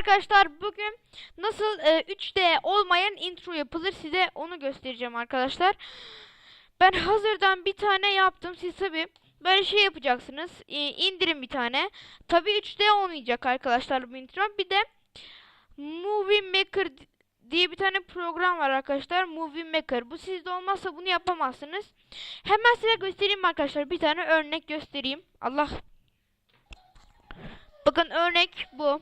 arkadaşlar bugün nasıl e, 3D olmayan intro yapılır size onu göstereceğim arkadaşlar. Ben hazırdan bir tane yaptım. Siz tabi böyle şey yapacaksınız. E, indirin bir tane. Tabi 3D olmayacak arkadaşlar bu intro. Bir de Movie Maker diye bir tane program var arkadaşlar. Movie Maker. Bu sizde olmazsa bunu yapamazsınız. Hemen size göstereyim arkadaşlar. Bir tane örnek göstereyim. Allah. Bakın örnek bu.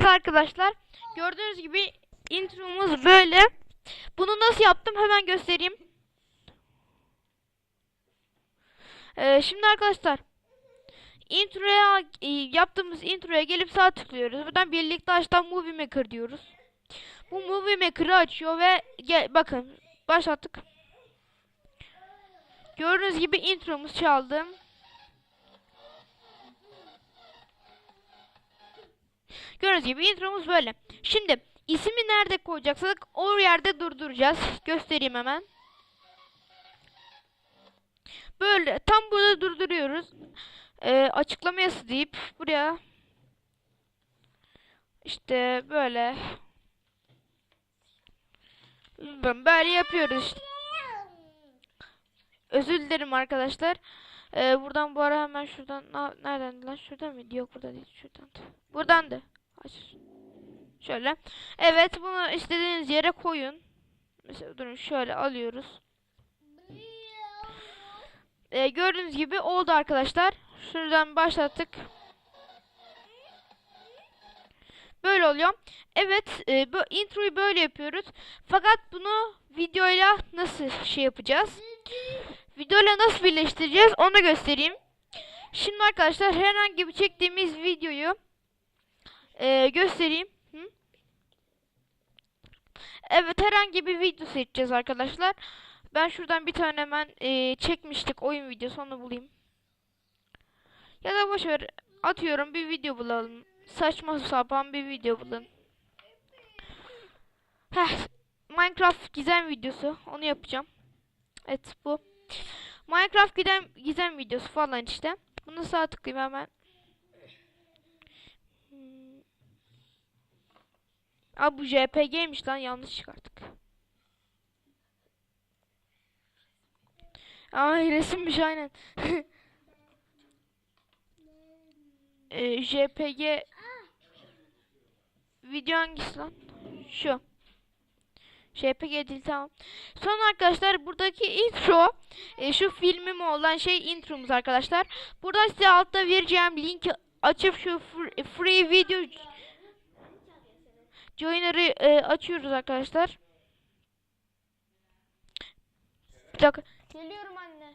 Evet arkadaşlar. Gördüğünüz gibi intromuz böyle. Bunu nasıl yaptım hemen göstereyim. Ee, şimdi arkadaşlar introya e, yaptığımız introya gelip sağ tıklıyoruz. Buradan birlikte açtan Movie Maker diyoruz. Bu Movie Maker'ı açıyor ve gel bakın başlattık. Gördüğünüz gibi intromuz çaldı. Gördüğünüz gibi intromuz böyle. Şimdi ismi nerede koyacaksak o yerde durduracağız. Göstereyim hemen. Böyle tam burada durduruyoruz. Ee, açıklama yazısı deyip buraya işte böyle böyle yapıyoruz işte. Özür dilerim arkadaşlar. Ee, buradan bu ara hemen şuradan nereden lan şuradan mıydı? Yok burada değil şuradan. Buradandı. Aç. Şöyle. Evet bunu istediğiniz yere koyun. Mesela durun şöyle alıyoruz. Ee, gördüğünüz gibi oldu arkadaşlar. Şuradan başlattık. Böyle oluyor. Evet, e, bu introyu böyle yapıyoruz. Fakat bunu videoyla nasıl şey yapacağız? Videoyla nasıl birleştireceğiz? Onu göstereyim. Şimdi arkadaşlar herhangi bir çektiğimiz videoyu e, göstereyim. Hı? Evet, herhangi bir video seçeceğiz arkadaşlar. Ben şuradan bir tane hemen e, çekmiştik oyun videosu onu bulayım. Ya da boşver atıyorum bir video bulalım. Saçma sapan bir video bulun. Heh, Minecraft gizem videosu onu yapacağım. Evet bu. Minecraft gizem, gizem videosu falan işte. Bunu sağ tıklayayım hemen. Aa bu JPG'ymiş lan yanlış çıkarttık. Ay resimmiş aynen. Ee, JPG video hangisi lan? Şu. JPG değil tamam. Son arkadaşlar buradaki intro e, şu filmim olan şey intromuz arkadaşlar. Buradan size altta vereceğim linki açıp şu free video joiner'ı e, açıyoruz arkadaşlar. Bir dakika. Geliyorum anne.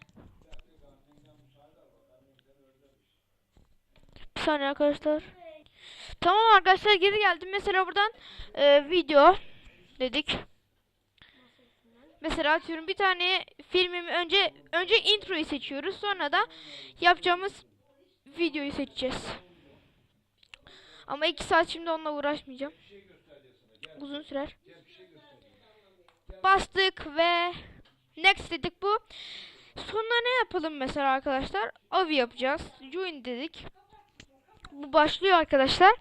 Bir saniye arkadaşlar. Tamam arkadaşlar geri geldim. Mesela buradan e, video dedik. Mesela atıyorum bir tane filmimi önce önce introyu seçiyoruz. Sonra da yapacağımız videoyu seçeceğiz. Ama iki saat şimdi onunla uğraşmayacağım. Uzun sürer. Bastık ve next dedik bu. Sonra ne yapalım mesela arkadaşlar? Avi yapacağız. Join dedik. Bu başlıyor arkadaşlar.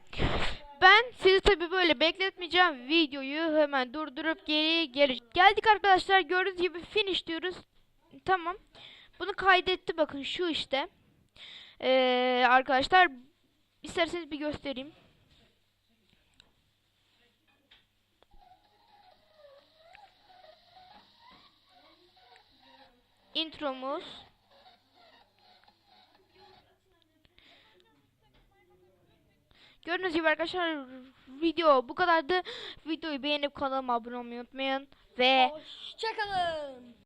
Ben sizi tabi böyle bekletmeyeceğim. Videoyu hemen durdurup geri geleceğim. Geldik arkadaşlar. Gördüğünüz gibi finish diyoruz. Tamam. Bunu kaydetti bakın şu işte. Ee, arkadaşlar isterseniz bir göstereyim. Intromuz. Gördüğünüz gibi arkadaşlar video bu kadardı. Videoyu beğenip kanalıma abone olmayı unutmayın. Ve Hoşçakalın.